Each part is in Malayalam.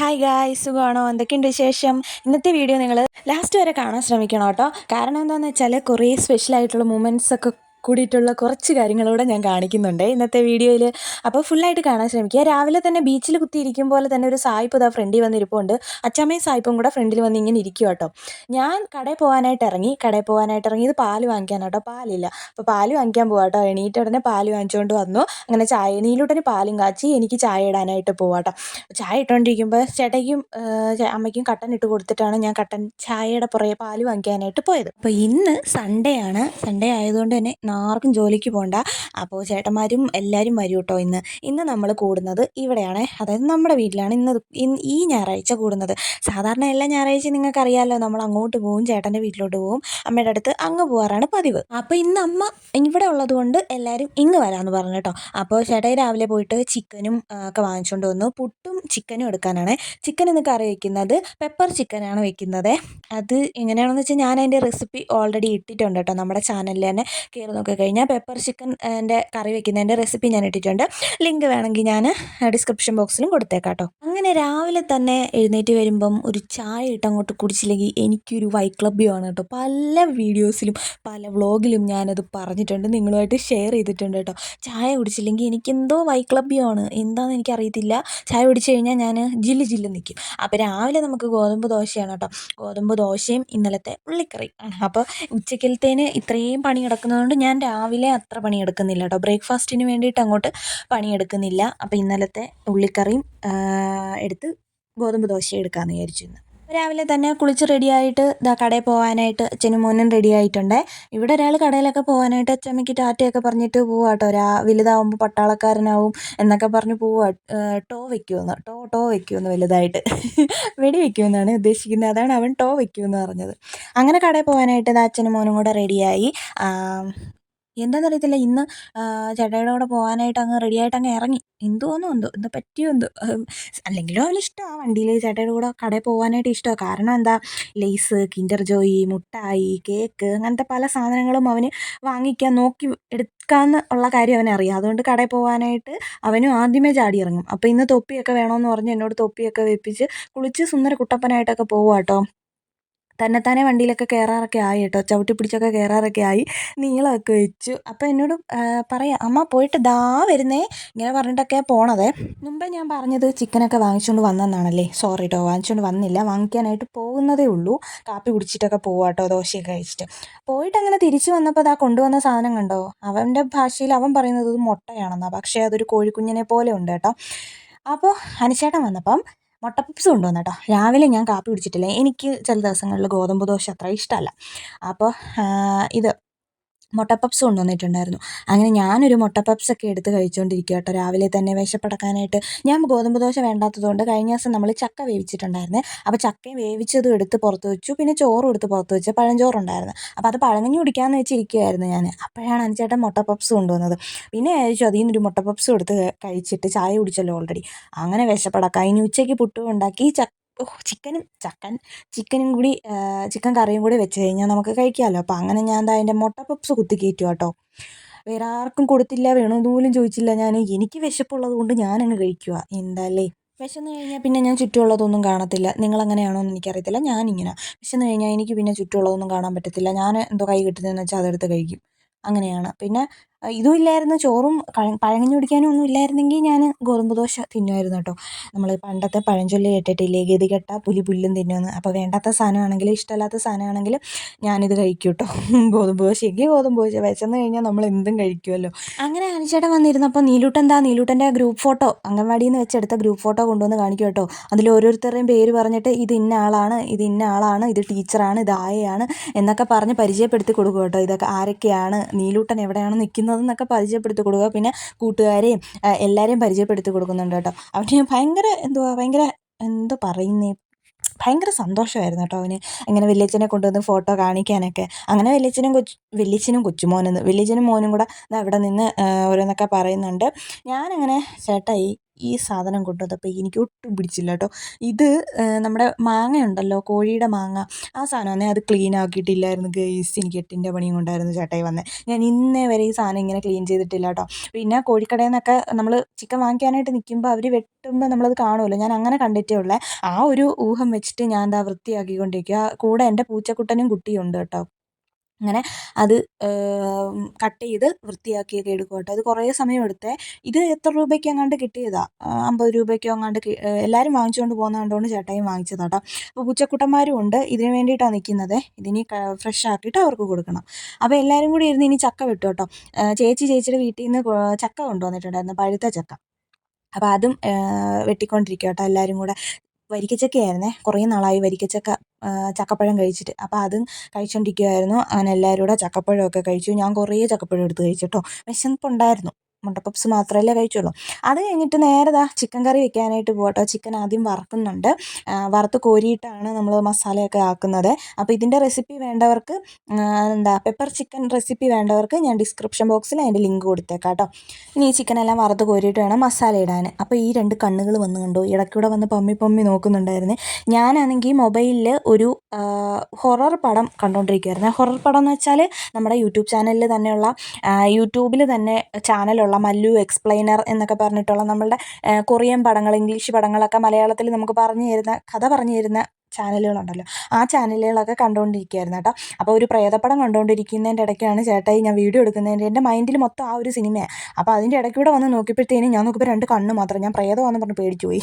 ഹായ് ഗായ് സുഖമാണോ? എന്തൊക്കെയുണ്ട് വിശേഷം? ഇന്നത്തെ വീഡിയോ നിങ്ങൾ ലാസ്റ്റ് വരെ കാണാൻ ശ്രമിക്കണം കേട്ടോ. കാരണം എന്താണെന്ന് വെച്ചാൽ കുറേ സ്പെഷ്യൽ ആയിട്ടുള്ള മൂമെന്റ്സ് ഒക്കെ കൂടിയിട്ടുള്ള കുറച്ച് കാര്യങ്ങളൂടെ ഞാൻ കാണിക്കുന്നുണ്ട് ഇന്നത്തെ വീഡിയോയിൽ അപ്പോൾ ഫുള്ളായിട്ട് കാണാൻ ശ്രമിക്കുക. രാവിലെ തന്നെ ബീച്ചിൽ കുത്തിയിരിക്കും പോലെ തന്നെ ഒരു സായിപ്പ് ഇതാ ഫ്രണ്ടിൽ വന്നിരിപ്പുണ്ട്. അച്ചമ്മയും സായിപ്പും കൂടെ ഫ്രണ്ടിൽ വന്ന് ഇങ്ങനെ ഇരിക്കും കേട്ടോ. ഞാൻ കടയിൽ പോകാനായിട്ട് ഇറങ്ങി കടയിൽ പോകാനായിട്ട് ഇറങ്ങി. ഇത് പാൽ വാങ്ങിക്കാൻ കേട്ടോ. പാലില്ല. അപ്പോൾ പാൽ വാങ്ങിക്കാൻ പോവാം കേട്ടോ. എണീറ്റ് ഉടനെ പാൽ വാങ്ങിച്ചുകൊണ്ട് വന്നു. അങ്ങനെ ചായ നീലൂട്ടന് പാലും കാച്ചി എനിക്ക് ചായ ഇടാനായിട്ട് പോവാം കേട്ടോ. ചായ ഇട്ടുകൊണ്ടിരിക്കുമ്പോൾ ചേട്ടയ്ക്കും അമ്മയ്ക്കും കട്ടൻ ഇട്ട് കൊടുത്തിട്ടാണ് ഞാൻ കട്ടൻ ചായയുടെ പുറകെ പാൽ വാങ്ങിക്കാനായിട്ട് പോയത്. അപ്പോൾ ഇന്ന് സൺഡേ ആണ്. സൺഡേ ആയതുകൊണ്ട് തന്നെ ആർക്കും ജോലിക്ക് പോകണ്ട അപ്പോൾ ചേട്ടന്മാരും എല്ലാവരും വരും കേട്ടോ ഇന്ന്. ഇന്ന് നമ്മൾ കൂടുന്നത് ഇവിടെയാണ്. അതായത് നമ്മുടെ വീട്ടിലാണ് ഇന്ന് ഈ ഞായറാഴ്ച കൂടുന്നത്. സാധാരണ എല്ലാ ഞായറാഴ്ചയും നിങ്ങൾക്ക് അറിയാമല്ലോ നമ്മൾ അങ്ങോട്ട് പോകും ചേട്ടന്റെ വീട്ടിലോട്ട് പോകും അമ്മയുടെ അടുത്ത് അങ്ങ് പോകാറാണ് പതിവ്. അപ്പോൾ ഇന്ന് അമ്മ ഇവിടെ ഉള്ളത് കൊണ്ട് എല്ലാവരും ഇങ്ങ് വരാമെന്ന് പറഞ്ഞു കേട്ടോ. അപ്പോൾ ചേട്ടായി രാവിലെ പോയിട്ട് ചിക്കനും ഒക്കെ വാങ്ങിച്ചുകൊണ്ട് വന്നു. പുട്ടും ചിക്കനും എടുക്കാനാണ്. ചിക്കൻ ഇന്ന് കറി വയ്ക്കുന്നത് പെപ്പർ ചിക്കനാണ് വെക്കുന്നത്. അത് എങ്ങനെയാണെന്ന് വെച്ചാൽ ഞാൻ അതിന്റെ റെസിപ്പി ഓൾറെഡി ഇട്ടിട്ടുണ്ട് കേട്ടോ. നമ്മുടെ ചാനലിൽ തന്നെ കയറി നോക്കി കഴിഞ്ഞാൽ പെപ്പർ ചിക്കൻ എന്റെ കറി വെക്കുന്നതിന്റെ റെസിപ്പി ഞാൻ ഇട്ടിട്ടുണ്ട്. ലിങ്ക് വേണമെങ്കിൽ ഞാൻ ഡിസ്ക്രിപ്ഷൻ ബോക്സിലും കൊടുത്തേക്കാം കേട്ടോ അങ്ങനെ രാവിലെ തന്നെ എഴുന്നേറ്റ് വരുമ്പം ഒരു ചായ ഇട്ട് അങ്ങോട്ട് കുടിച്ചില്ലെങ്കിൽ എനിക്കൊരു വൈക്ലബ്യമാണ് കേട്ടോ. പല വീഡിയോസിലും പല വ്ളോഗിലും ഞാനത് പറഞ്ഞിട്ടുണ്ട് നിങ്ങളുമായിട്ട് ഷെയർ ചെയ്തിട്ടുണ്ട് കേട്ടോ. ചായ കുടിച്ചില്ലെങ്കിൽ എനിക്കെന്തോ വൈക്ലബ്യമാണ് എന്താണെന്ന് എനിക്കറിയത്തില്ല. ചായ കുടിച്ച് കഴിഞ്ഞാൽ ഞാൻ ജില്ല് ജില്ല് നിൽക്കും അപ്പോൾ രാവിലെ നമുക്ക് ഗോതമ്പ് ദോശയാണ് കേട്ടോ. ഗോതമ്പ് ദോശയും ഇന്നലത്തെ ഉള്ളിക്കറി ആണ്. അപ്പോൾ ഉച്ചക്കലത്തേന് ഇത്രയും പണി കിടക്കുന്നതുകൊണ്ട് ഞാൻ രാവിലെ അത്ര പണിയെടുക്കുന്നില്ല കേട്ടോ. ബ്രേക്ക്ഫാസ്റ്റിന് വേണ്ടിയിട്ട് അങ്ങോട്ട് പണിയെടുക്കുന്നില്ല. അപ്പോൾ ഇന്നലത്തെ ഉള്ളിക്കറിയും എടുത്ത് ഗോതമ്പ് ദോശ എടുക്കാമെന്ന് വിചാരിച്ചു ഇന്ന് രാവിലെ തന്നെ കുളിച്ച് റെഡിയായിട്ട് ഇതാ കടയിൽ പോകാനായിട്ട് അച്ഛനും മോനും റെഡി ആയിട്ടുണ്ട്. ഇവിടെ ഒരാൾ കടയിലൊക്കെ പോകാനായിട്ട് അച്ഛമ്മയ്ക്ക് ടാറ്റയൊക്കെ പറഞ്ഞിട്ട് പോവാ കേട്ടോ. രാ വലുതാവുമ്പോൾ പട്ടാളക്കാരനാവും എന്നൊക്കെ പറഞ്ഞ് പോവാ. ടോ വെക്കുമെന്ന് ടോ ടോ വെക്കുമെന്ന് വലുതായിട്ട്. വെടി വെക്കുമെന്നാണ് ഉദ്ദേശിക്കുന്നത്. അതാണ് അവൻ ടോ വെക്കുമെന്ന് പറഞ്ഞത്. അങ്ങനെ കടയിൽ പോകാനായിട്ട് ഇതാ അച്ഛനും മോനും കൂടെ റെഡിയായി എന്താണെന്നറിയത്തില്ല ഇന്ന് ചേട്ടായിയുടെ കൂടെ പോകാനായിട്ട് അങ്ങ് റെഡിയായിട്ട് അങ്ങ് ഇറങ്ങി. എന്തുവാന്നോ എന്തോ എന്താ പറ്റിയോ എന്തോ. അല്ലെങ്കിലും അവന് ഇഷ്ടമാണ്. വണ്ടിയിൽ ചേട്ടായിയുടെ കൂടെ കടയിൽ പോകാനായിട്ട് ഇഷ്ടമാണ്. കാരണം എന്താ ലേസ് കിൻഡർ ജോയി മുട്ടായി കേക്ക് അങ്ങനത്തെ പല സാധനങ്ങളും അവന് വാങ്ങിക്കാൻ നോക്കി എടുക്കാമെന്ന് ഉള്ള കാര്യം അവനറിയാം. അതുകൊണ്ട് കടയിൽ പോകാനായിട്ട് അവനും ആദ്യമേ ചാടി ഇറങ്ങും. അപ്പോൾ ഇന്ന് തൊപ്പിയൊക്കെ വേണമെന്ന് പറഞ്ഞ് എന്നോട് തൊപ്പിയൊക്കെ വെപ്പിച്ച് കുളിച്ച് സുന്ദര കുട്ടപ്പനായിട്ടൊക്കെ പോവുക കേട്ടോ തന്നെത്താനെ വണ്ടിയിലൊക്കെ കയറാറൊക്കെ ആയി കേട്ടോ. ചവിട്ടി പിടിച്ചൊക്കെ കയറാറൊക്കെ ആയി. നീളമൊക്കെ വെച്ചു. അപ്പോൾ എന്നോട് പറയാം അമ്മ പോയിട്ട് ദാ വരുന്നേ. ഇങ്ങനെ പറഞ്ഞിട്ടൊക്കെയാണ് പോണത്. മുമ്പേ ഞാൻ പറഞ്ഞത് ചിക്കനൊക്കെ വാങ്ങിച്ചുകൊണ്ട് വന്നെന്നാണല്ലേ? സോറി കേട്ടോ വാങ്ങിച്ചുകൊണ്ട് വന്നില്ല. വാങ്ങിക്കാനായിട്ട് പോകുന്നതേ ഉള്ളൂ. കാപ്പി കുടിച്ചിട്ടൊക്കെ പോവാം കേട്ടോ ദോശയൊക്കെ കഴിച്ചിട്ട്. പോയിട്ട് അങ്ങനെ തിരിച്ചു വന്നപ്പോൾ അതാ കൊണ്ടുവന്ന സാധനം കണ്ടോ? അവന്റെ ഭാഷയിൽ അവൻ പറയുന്നത് മുട്ടയാണെന്നാണ് പക്ഷേ അതൊരു കോഴിക്കുഞ്ഞിനെ പോലെ ഉണ്ട് കേട്ടോ. അപ്പോൾ അനുശേട്ടൻ വന്നപ്പം മുട്ട പപ്സ് കൊണ്ടുവന്നു കേട്ടോ. രാവിലെ ഞാൻ കാപ്പി കുടിച്ചിട്ടില്ല. എനിക്ക് ചില ദിവസങ്ങളിൽ ഗോതമ്പ് ദോശ അത്ര ഇഷ്ടമല്ല. അപ്പോൾ ഇത് മുട്ട പപ്സ് കൊണ്ടുവന്നിട്ടുണ്ടായിരുന്നു. അങ്ങനെ ഞാനൊരു മുട്ട പപ്സൊക്കെ എടുത്ത് കഴിച്ചുകൊണ്ടിരിക്കുക കേട്ടോ. രാവിലെ തന്നെ വിശപ്പടക്കാനായിട്ട്. ഞാൻ ഗോതമ്പ് ദോശ വേണ്ടാത്തതുകൊണ്ട് കഴിഞ്ഞ ദിവസം നമ്മൾ ചക്ക വേവിച്ചിട്ടുണ്ടായിരുന്നേ. അപ്പോൾ ചക്കയും വേവിച്ചതും എടുത്ത് പുറത്ത് വെച്ചു. പിന്നെ ചോറും എടുത്ത് പുറത്ത് വെച്ച് പഴഞ്ചോറുണ്ടായിരുന്നു. അപ്പോൾ അത് പഴഞ്ഞു കുടിക്കാമെന്ന് വെച്ചിരിക്കുകയായിരുന്നു ഞാൻ അപ്പോഴാണ് അഞ്ചേട്ടൻ മുട്ട പപ്സ് കൊണ്ടുവന്നത്. പിന്നെ വിചാരിച്ചു അതിൽ നിന്നൊരു മുട്ടപ്പപ്സ് പപ്സും എടുത്ത് കഴിച്ചിട്ട് ചായ കുടിച്ചല്ലോ ഓൾറെഡി അങ്ങനെ വിശപ്പടക്കാം. ഇനി ഉച്ചയ്ക്ക് പുട്ടും ഉണ്ടാക്കി ചക്ക ചിക്കനും ചക്കൻ ചിക്കനും കൂടി ചിക്കൻ കറിയും കൂടി വെച്ച് കഴിഞ്ഞാൽ നമുക്ക് കഴിക്കാമല്ലോ അപ്പോൾ അങ്ങനെ ഞാൻ എന്താ അതിന്റെ മുട്ട പപ്സ് കുത്തി കയറ്റുക കേട്ടോ. വേറെ ആർക്കും കൊടുത്തില്ല വേണമെന്ന് പോലും ചോദിച്ചില്ല ഞാൻ. എനിക്ക് വിശപ്പുള്ളത് കൊണ്ട് ഞാനങ്ങ് കഴിക്കുക എന്തല്ലേ? വിശന്ന് കഴിഞ്ഞാൽ പിന്നെ ഞാൻ ചുറ്റുമുള്ളതൊന്നും കാണത്തില്ല. നിങ്ങളങ്ങനെയാണോ എന്ന് എനിക്കറിയത്തില്ല. ഞാനിങ്ങനെ. വിശന്ന് കഴിഞ്ഞാൽ എനിക്ക് പിന്നെ ചുറ്റുമുള്ളതൊന്നും കാണാൻ പറ്റത്തില്ല. ഞാൻ എന്തോ കൈ കിട്ടുന്നതെന്ന് വെച്ചാൽ അതെടുത്ത് കഴിക്കും. അങ്ങനെയാണ്. പിന്നെ ഇതും ഇല്ലായിരുന്നു. ചോറും പഴങ്കഞ്ഞി കുടിക്കാനും ഒന്നും ഇല്ലായിരുന്നെങ്കിൽ ഞാൻ ഗോതമ്പ് ദോശ തിന്നുമായിരുന്നു കേട്ടോ. നമ്മൾ പണ്ടത്തെ പഴഞ്ചൊല്ല് കേട്ടിട്ടില്ലേ? ഗതികെട്ട പുലി പുല്ലും തിന്നുമെന്ന് അപ്പോൾ വേണ്ടാത്ത സാധനമാണെങ്കിലും ഇഷ്ടമല്ലാത്ത സാധനമാണെങ്കിലും ഞാനിത് കഴിക്കും കേട്ടോ. ഗോതമ്പ് ദോശയ്ക്ക് ഗോതമ്പ് ദോശ. വെച്ചെന്ന് കഴിഞ്ഞാൽ നമ്മൾ എന്തും കഴിക്കുമല്ലോ അങ്ങനെ അനുചേട്ടൻ വന്നിരുന്നപ്പോൾ നീലൂട്ടൻ എന്താ നീലൂട്ടന്റെ ഗ്രൂപ്പ് ഫോട്ടോ അംഗൻവാടിയിൽ നിന്ന് വെച്ചെടുത്ത ഗ്രൂപ്പ് ഫോട്ടോ കൊണ്ടുവന്ന് കാണിക്കും കേട്ടോ. അതിൽ ഓരോരുത്തരുടെയും പേര് പറഞ്ഞിട്ട് ഇത് ഇന്ന ആളാണ് ഇത് ഇന്ന ആളാണ് ഇത് ടീച്ചറാണ് ഇത് ആയയാണ് എന്നൊക്കെ പറഞ്ഞ് പരിചയപ്പെടുത്തി കൊടുക്കും കേട്ടോ. ഇതൊക്കെ ആരൊക്കെയാണ്? നീലൂട്ടൻ എവിടെയാണ് നിൽക്കുന്നത് എന്നൊക്കെ പരിചയപ്പെടുത്തി കൊടുക്കുക. പിന്നെ കൂട്ടുകാരെയും എല്ലാവരെയും പരിചയപ്പെടുത്തി കൊടുക്കുന്നുണ്ട് കേട്ടോ. അവന് ഭയങ്കര എന്തുവാ ഭയങ്കര എന്തോ പറയുന്നേ ഭയങ്കര സന്തോഷമായിരുന്നു കേട്ടോ അവന്. അങ്ങനെ വലിയച്ഛനെ കൊണ്ടുവന്ന് ഫോട്ടോ കാണിക്കാനൊക്കെ. അങ്ങനെ വലിയച്ഛനും കൊച്ചു വലിയച്ഛനും കൊച്ചുമോനെന്ന് വലിയച്ഛനും മോനും കൂടെ അവിടെ നിന്ന് ഓരോന്നൊക്കെ പറയുന്നുണ്ട്. ഞാനങ്ങനെ ചേട്ടായി ഈ സാധനം കൊണ്ടുവന്നത് അപ്പോൾ എനിക്ക് ഒട്ടും പിടിച്ചില്ല കേട്ടോ. ഇത് നമ്മുടെ മാങ്ങ ഉണ്ടല്ലോ കോഴിയുടെ മാങ്ങ. ആ സാധനമാണേ അത് ക്ലീൻ ആക്കിയിട്ടില്ലായിരുന്നു ഗേസ് എനിക്ക് എട്ടിന്റെ പണിയും കൊണ്ടായിരുന്നു ചേട്ടായി വന്നത് ഞാൻ ഇന്നേ വരെ ഈ സാധനം ഇങ്ങനെ ക്ലീൻ ചെയ്തിട്ടില്ല കേട്ടോ. പിന്നെ കോഴിക്കടയിൽ നിന്നൊക്കെ നമ്മൾ ചിക്കൻ വാങ്ങിക്കാനായിട്ട് നിൽക്കുമ്പോൾ അവർ വെട്ടുമ്പോൾ നമ്മളത് കാണുമല്ലോ. ഞാൻ അങ്ങനെ കണ്ടിട്ടേ ഉള്ളേ. ആ ഒരു ഊഹം വെച്ചിട്ട് ഞാൻ എന്താ വൃത്തിയാക്കിക്കൊണ്ടിരിക്കുക കൂടെ എന്റെ പൂച്ചക്കുട്ടനും കുട്ടിയും ഉണ്ട് കേട്ടോ. അങ്ങനെ അത് കട്ട് ചെയ്ത് വൃത്തിയാക്കിയൊക്കെ എടുക്കും കേട്ടോ. അത് കുറേ സമയം എടുത്തേ ഇത് എത്ര രൂപയ്ക്ക് എങ്ങാണ്ട് കിട്ടിയതാണ് അമ്പത് രൂപയ്ക്കോ എങ്ങാണ്ട് എല്ലാവരും വാങ്ങിച്ചുകൊണ്ട് പോകുന്നത് കണ്ടുകൊണ്ട് ചേട്ടായി വാങ്ങിച്ചതാ കേട്ടോ അപ്പോൾ പൂച്ചക്കുട്ടന്മാരും ഉണ്ട്. ഇതിന് വേണ്ടിയിട്ടാണ് നിൽക്കുന്നത് ഇതിനി ഫ്രഷ് ആക്കിയിട്ട് അവർക്ക് കൊടുക്കണം. അപ്പോൾ എല്ലാവരും കൂടി ഇരുന്ന് ഇനി ചക്ക വിട്ടു കേട്ടോ. ചേച്ചി ചേച്ചിയുടെ വീട്ടിൽ നിന്ന് ചക്ക കൊണ്ടുവന്നിട്ടുണ്ടായിരുന്നു. പഴുത്ത ചക്ക. അപ്പോൾ അതും വെട്ടിക്കൊണ്ടിരിക്കുക കേട്ടോ എല്ലാവരും കൂടെ. വരിക്കച്ചക്കയായിരുന്നേ. കുറേ നാളായി വരിക്കച്ചക്ക ചക്കപ്പഴം കഴിച്ചിട്ട്. അപ്പോൾ അതും കഴിച്ചുകൊണ്ടിരിക്കുവായിരുന്നു അങ്ങനെ എല്ലാവരും കൂടെ ചക്കപ്പഴമൊക്കെ കഴിച്ചു. ഞാൻ കുറേ ചക്കപ്പഴം എടുത്ത് കഴിച്ചു കേട്ടോ. വിശപ്പുണ്ടായിരുന്നു. മുട്ട പപ്സ് മാത്രമല്ലേ കഴിച്ചുള്ളൂ. അത് കഴിഞ്ഞിട്ട് നേരെ ദാ ചിക്കൻ കറി വെക്കാനായിട്ട് പോകട്ടോ ചിക്കൻ ആദ്യം വറക്കുന്നുണ്ട്. വറുത്ത് കോരിയിട്ടാണ് നമ്മൾ മസാലയൊക്കെ ആക്കുന്നത്. അപ്പോൾ ഇതിന്റെ റെസിപ്പി വേണ്ടവർക്ക് എന്താ പെപ്പർ ചിക്കൻ റെസിപ്പി വേണ്ടവർക്ക് ഞാൻ ഡിസ്ക്രിപ്ഷൻ ബോക്സിൽ അതിന്റെ ലിങ്ക് കൊടുത്തേക്കാം കേട്ടോ ഇനി ഈ ചിക്കനെല്ലാം വറുത്ത് കോരിയിട്ട് വേണം മസാല ഇടാൻ. അപ്പോൾ ഈ രണ്ട് കണ്ണുകൾ വന്നു കണ്ടു? ഇടയ്ക്കൂടെ വന്ന് പമ്മി പമ്മി നോക്കുന്നുണ്ടായിരുന്നു. ഞാനാണെങ്കിൽ മൊബൈലിൽ ഒരു ഹൊറർ പടം കണ്ടുകൊണ്ടിരിക്കുകയായിരുന്നു ഹൊറർ പടം എന്ന് വെച്ചാൽ നമ്മുടെ യൂട്യൂബ് ചാനലിൽ തന്നെയുള്ള യൂട്യൂബിൽ തന്നെ ചാനലുള്ള മല്ലു എക്സ്പ്ലെയിനർ എന്നൊക്കെ പറഞ്ഞിട്ടുള്ള നമ്മളുടെ കൊറിയൻ പടങ്ങൾ ഇംഗ്ലീഷ് പടങ്ങളൊക്കെ മലയാളത്തിൽ നമുക്ക് പറഞ്ഞു തരുന്ന കഥ പറഞ്ഞു തരുന്ന ചാനലുകളുണ്ടല്ലോ. ആ ചാനലുകളൊക്കെ കണ്ടുകൊണ്ടിരിക്കുകയായിരുന്നു കേട്ടോ. അപ്പോൾ ഒരു പ്രേതപ്പടം കണ്ടുകൊണ്ടിരിക്കുന്നതിന്റെ ഇടയ്ക്കാണ് ചേട്ടായി ഞാൻ വീഡിയോ എടുക്കുന്നതിന്റെ എന്റെ മൈൻഡിൽ മൊത്തം ആ ഒരു സിനിമയാണ് അപ്പോൾ അതിന്റെ ഇടയ്ക്കൂടെ വന്ന് നോക്കിയപ്പോഴത്തേനും ഞാൻ നോക്കിയപ്പോൾ രണ്ട് കണ്ണ് മാത്രം ഞാൻ പ്രേതമാണെന്ന് പറഞ്ഞ് പേടിച്ചു പോയി.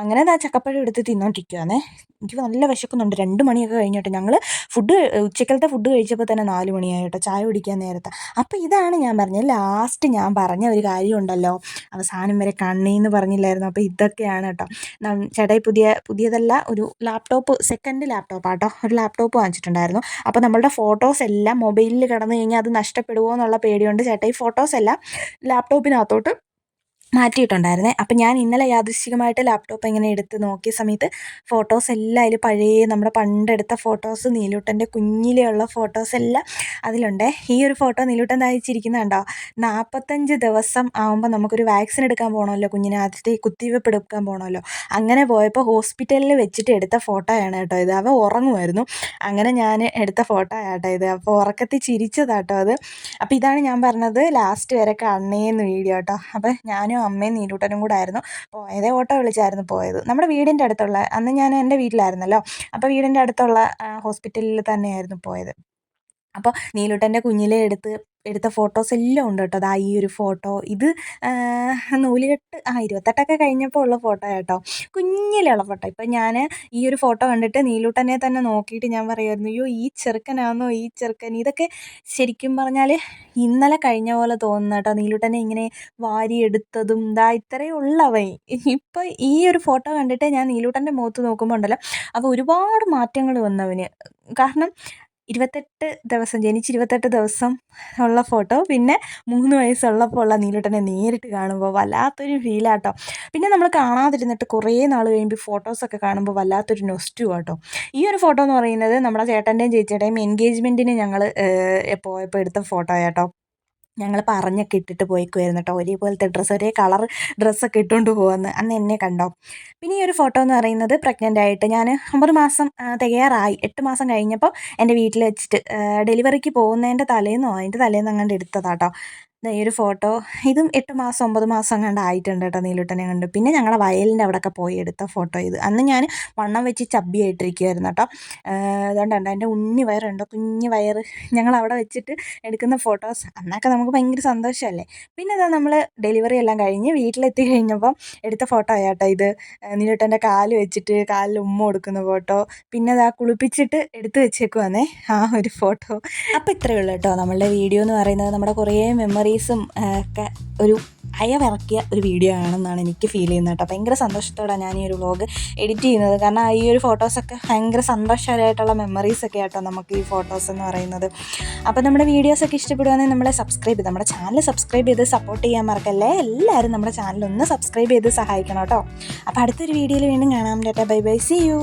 അങ്ങനെ ആ ചക്കപ്പഴം എടുത്ത് തിന്നോണ്ടിരിക്കുകയാണേ എനിക്ക് നല്ല വിശക്കുന്നുണ്ട്. രണ്ട് മണിയൊക്കെ കഴിഞ്ഞിട്ട് ഞങ്ങൾ ഫുഡ് ഉച്ചക്കലത്തെ ഫുഡ് കഴിച്ചപ്പോൾ തന്നെ നാല് മണിയായി ചായ കുടിക്കാൻ നേരത്തെ. അപ്പോൾ ഇതാണ് ഞാൻ പറഞ്ഞത്. ലാസ്റ്റ് ഞാൻ പറഞ്ഞ ഒരു കാര്യമുണ്ടല്ലോ അവസാനം വരെ കണ്ണീന്ന് പറഞ്ഞില്ലായിരുന്നു. അപ്പോൾ ഇതൊക്കെയാണ് കേട്ടോ. ചേട്ടായി പുതിയ പുതിയതല്ല ഒരു ലാപ്ടോപ്പ് സെക്കൻഡ് ലാപ്ടോപ്പ് ആട്ടോ. ഒരു ലാപ്ടോപ്പ് വാങ്ങിച്ചിട്ടുണ്ടായിരുന്നു. അപ്പോൾ നമ്മളുടെ ഫോട്ടോസ് എല്ലാം മൊബൈലിൽ കിടന്നു കഴിഞ്ഞാൽ അത് നഷ്ടപ്പെടുമോ എന്നുള്ള പേടിയുണ്ട് ചേട്ടാ ഈ ഫോട്ടോസ് എല്ലാം ലാപ്ടോപ്പിനകത്തോട്ട് മാറ്റിയിട്ടുണ്ടായിരുന്നേ. അപ്പം ഞാൻ ഇന്നലെ യാദൃശ്ചികമായിട്ട് ലാപ്ടോപ്പ് ഇങ്ങനെ എടുത്ത് നോക്കിയ സമയത്ത് ഫോട്ടോസ് എല്ലാം അതിൽ പഴയ നമ്മുടെ പണ്ടെടുത്ത ഫോട്ടോസ് നീലൂട്ടന്റെ കുഞ്ഞിലെയുള്ള ഫോട്ടോസ് എല്ലാം അതിലുണ്ട്. ഈ ഒരു ഫോട്ടോ നീലൂട്ടൻ തയ്ച്ചിരിക്കുന്ന കണ്ടോ നാൽപ്പത്തഞ്ച് ദിവസം ആകുമ്പോൾ നമുക്കൊരു വാക്സിൻ എടുക്കാൻ പോകണമല്ലോ കുഞ്ഞിനെ. ആദ്യത്തെ കുത്തിവെപ്പ് എടുക്കാൻ പോകണമല്ലോ അങ്ങനെ പോയപ്പോൾ ഹോസ്പിറ്റലിൽ വെച്ചിട്ട് എടുത്ത ഫോട്ടോയാണ് കേട്ടോ ഇത്. അവ ഉറങ്ങുമായിരുന്നു. അങ്ങനെ ഞാൻ എടുത്ത ഫോട്ടോ ആട്ടോ ഇത്. അപ്പോൾ ഉറക്കത്തിൽ ചിരിച്ചതാട്ടോ അത്. അപ്പോൾ ഇതാണ് ഞാൻ പറഞ്ഞത് ലാസ്റ്റ് വരെ കണ്ണേന്ന് വീഡിയോ കേട്ടോ. അപ്പോൾ ഞാനും അമ്മയും നീരൂട്ടനും കൂടെ ആയിരുന്നു. പോയത് ഓട്ടോ വിളിച്ചായിരുന്നു പോയത്. നമ്മുടെ വീടിന്റെ അടുത്തുള്ള അന്ന് ഞാൻ എന്റെ വീട്ടിലായിരുന്നല്ലോ. അപ്പോൾ വീടിന്റെ അടുത്തുള്ള ഹോസ്പിറ്റലിൽ തന്നെയായിരുന്നു പോയത്. അപ്പോൾ നീലൂട്ടന്റെ കുഞ്ഞിലെ എടുത്ത് എടുത്ത ഫോട്ടോസ് എല്ലാം ഉണ്ട് കേട്ടോ. അതാ ഈ ഒരു ഫോട്ടോ. ഇത് നൂലുകെട്ട് ആ ഇരുപത്തെട്ടൊക്കെ കഴിഞ്ഞപ്പോൾ ഉള്ള ഫോട്ടോ കേട്ടോ. കുഞ്ഞിലുള്ള ഫോട്ടോ. ഇപ്പം ഞാൻ ഈ ഒരു ഫോട്ടോ കണ്ടിട്ട് നീലൂട്ടനെ തന്നെ നോക്കിയിട്ട് ഞാൻ പറയുമായിരുന്നു അയ്യോ ഈ ചെറുക്കനാണോ ഈ ചെറുക്കൻ? ഇതൊക്കെ ശരിക്കും പറഞ്ഞാൽ ഇന്നലെ കഴിഞ്ഞ പോലെ തോന്നുന്നു കേട്ടോ. നീലൂട്ടനെ ഇങ്ങനെ വാരിയെടുത്തതും ഇതാ ഇത്രയേ ഉള്ളവൻ. ഇപ്പം ഈ ഒരു ഫോട്ടോ കണ്ടിട്ട് ഞാൻ നീലൂട്ടന്റെ മുഖത്ത് നോക്കുമ്പോൾ ഉണ്ടല്ലോ അപ്പോൾ ഒരുപാട് മാറ്റങ്ങൾ വന്നവന്. കാരണം ഇരുപത്തെട്ട് ദിവസം ജനിച്ച് ഇരുപത്തെട്ട് ദിവസം ഉള്ള ഫോട്ടോ പിന്നെ മൂന്ന് വയസ്സുള്ളപ്പോൾ ഉള്ള നീലട്ടനെ നേരിട്ട് കാണുമ്പോൾ വല്ലാത്തൊരു ഫീലാട്ടോ പിന്നെ നമ്മൾ കാണാതിരുന്നിട്ട് കുറേ നാൾ കഴിയുമ്പോൾ ഫോട്ടോസൊക്കെ കാണുമ്പോൾ വല്ലാത്തൊരു നൊസ്റ്റു കേട്ടോ ഈ ഒരു ഫോട്ടോ എന്ന് പറയുന്നത് നമ്മുടെ ചേട്ടന്റെയും ചേച്ചിയുടെയും എൻഗേജ്മെന്റിന് ഞങ്ങൾ പോയപ്പോൾ എടുത്ത ഫോട്ടോ കേട്ടോ ഞങ്ങൾ പറഞ്ഞൊക്കെ ഇട്ടിട്ട് പോയിക്കുമായിരുന്നു കേട്ടോ. ഒരേപോലത്തെ ഡ്രസ്സ് ഒരേ കളർ ഡ്രസ്സൊക്കെ ഇട്ടുകൊണ്ട് പോകുമെന്ന് അന്ന് എന്നെ കണ്ടോ. പിന്നെ ഈ ഒരു ഫോട്ടോ എന്ന് പറയുന്നത് പ്രഗ്നന്റ് ആയിട്ട് ഞാൻ ഒമ്പത് മാസം തികയാറായി. എട്ട് മാസം കഴിഞ്ഞപ്പോൾ എന്റെ വീട്ടിൽ വെച്ചിട്ട് ഡെലിവറിക്ക് പോകുന്നതിന്റെ തലേന്നോ അതിന്റെ തലേന്ന് അങ്ങാണ്ട് എടുത്തതാട്ടോ ഈ ഒരു ഫോട്ടോ. ഇതും എട്ട് മാസം ഒമ്പത് മാസം കണ്ട് ആയിട്ടുണ്ട് കേട്ടോ നീലുട്ടനെ കണ്ട്. പിന്നെ ഞങ്ങളെ വയലിന്റെ അവിടെയൊക്കെ പോയി എടുത്ത ഫോട്ടോ ഇത്. അന്ന് ഞാൻ വണ്ണം വെച്ച് ചബ്ബിയായിട്ടിരിക്കുമായിരുന്നു കേട്ടോ. അതുകൊണ്ടുണ്ട് എന്റെ ഉണ്ണി വയറുണ്ടോ കുഞ്ഞു വയറ്. ഞങ്ങൾ അവിടെ വെച്ചിട്ട് എടുക്കുന്ന ഫോട്ടോസ്. അന്നൊക്കെ നമുക്ക് ഭയങ്കര സന്തോഷമല്ലേ പിന്നെ ഇതാ നമ്മൾ ഡെലിവറി എല്ലാം കഴിഞ്ഞ് വീട്ടിലെത്തി കഴിഞ്ഞപ്പം എടുത്ത ഫോട്ടോ ആയാട്ടോ ഇത്. നീലുട്ടന്റെ കാൽ വെച്ചിട്ട് കാലിൽ ഉമ്മ കൊടുക്കുന്ന ഫോട്ടോ. പിന്നെ ഇതാ കുളിപ്പിച്ചിട്ട് എടുത്തു വെച്ചേക്കുവാന്നേ ആ ഒരു ഫോട്ടോ. അപ്പോൾ ഇത്രയേ ഉള്ളൂ കേട്ടോ നമ്മളുടെ വീഡിയോ എന്ന് പറയുന്നത്. നമ്മുടെ കുറേ മെമ്മറീസും ഒക്കെ ഒരു അയവിറക്കിയ ഒരു വീഡിയോ ആണെന്നാണ് എനിക്ക് ഫീൽ ചെയ്യുന്നത് കേട്ടോ. ഭയങ്കര സന്തോഷത്തോടെ ഞാൻ ഈ ഒരു വ്ളോഗ് എഡിറ്റ് ചെയ്യുന്നത്. കാരണം ഈ ഒരു ഫോട്ടോസൊക്കെ ഭയങ്കര സന്തോഷകരമായിട്ടുള്ള മെമ്മറീസൊക്കെ ആട്ടോ നമുക്ക് ഈ ഫോട്ടോസ് എന്ന് പറയുന്നത്. അപ്പോൾ നമ്മുടെ വീഡിയോസൊക്കെ ഇഷ്ടപ്പെടുകയാണെങ്കിൽ നമ്മളെ സബ്സ്ക്രൈബ് ചെയ്ത് നമ്മുടെ ചാനൽ സബ്സ്ക്രൈബ് ചെയ്ത് സപ്പോർട്ട് ചെയ്യാൻ മറക്കല്ലേ? എല്ലാവരും നമ്മുടെ ചാനൽ ഒന്ന് സബ്സ്ക്രൈബ് ചെയ്ത് സഹായിക്കണം കേട്ടോ. അപ്പോൾ അടുത്തൊരു വീഡിയോയിൽ വീണ്ടും കാണാം. Tata bye bye see you